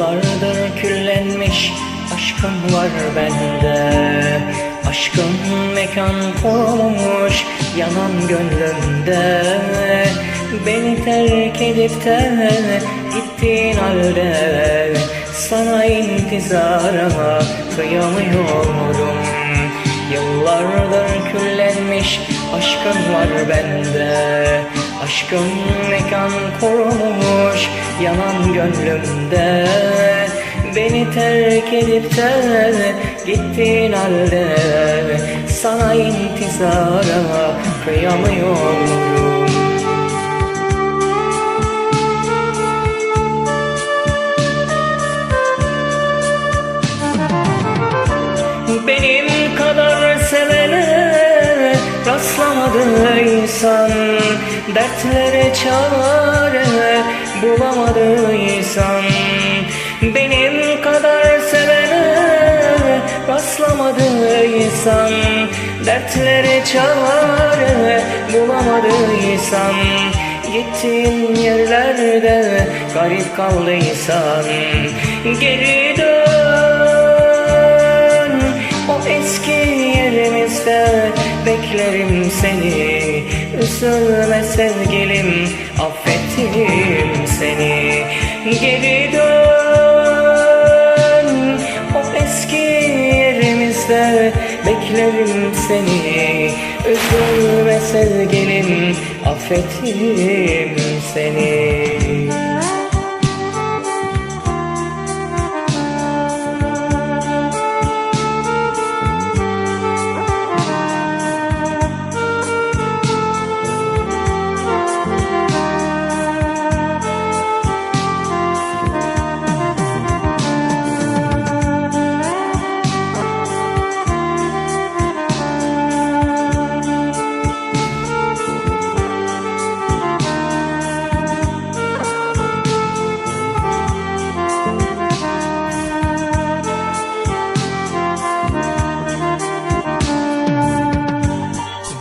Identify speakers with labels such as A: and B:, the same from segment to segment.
A: Yıllardır küllenmiş aşkım var bende. Aşkın mekan bulmuş yanan gönlümde. Beni terk edip de gittiğin halde Sana intizarıma kıyamıyorum Yıllardır küllenmiş aşkın var bende. Aşkın mekan korumuş yanan gönlümde. Beni terk edip de gittiğin halde Sana intizara kıyamıyorum. Benim kadar sevene rastlamadıysan Dertlere çare bulamadıysan Benim kadar sevene rastlamadıysan Dertlere çare bulamadıysan Gittiğin yerlerde garip kaldıysan Geri dön o eski yerimizde beklerim seni Üzülme sevgilim affettim seni. Geri dön o eski yerimizde beklerim seni. Üzülme sevgilim affettim seni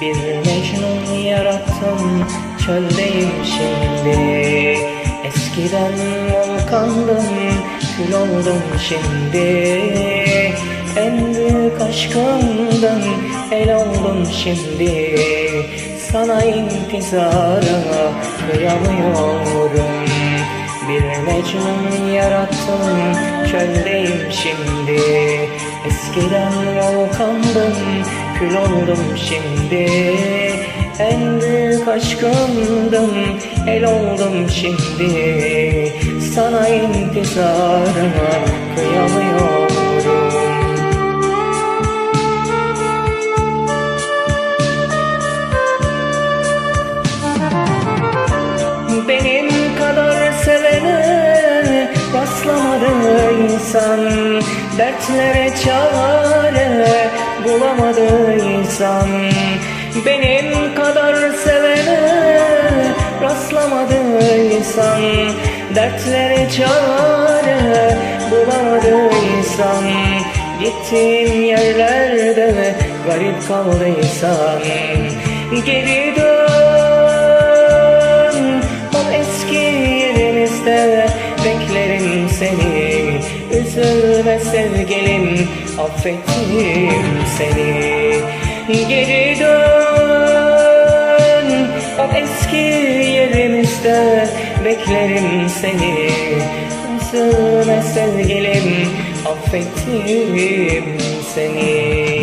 A: Bir Mecnun yarattım çöldeyim şimdi. Eskiden volkandım kül oldum şimdi. En büyük aşkımdan el oldum şimdi. Sana intizara kıyamıyorum. Bir Mecnun yarattım çöldeyim şimdi. Eskiden volkandım kül oldum şimdi. En büyük aşkımdım el oldum şimdi. Sana intizara kıyamıyorum. Benim kadar sevene rastlamadı insan. Dertlere çare bulamadı insan. Benim kadar sevene rastlamadı insan. Dertlere çare bulamadı insan. Gittiğim yerlerde garip kaldıysan Geri dön o eski yerimizde beklerim seni. Üzülme sevgilim affettim seni. Geri dön. O eski yerimizde beklerim seni. Üzülme sevgilim affettim seni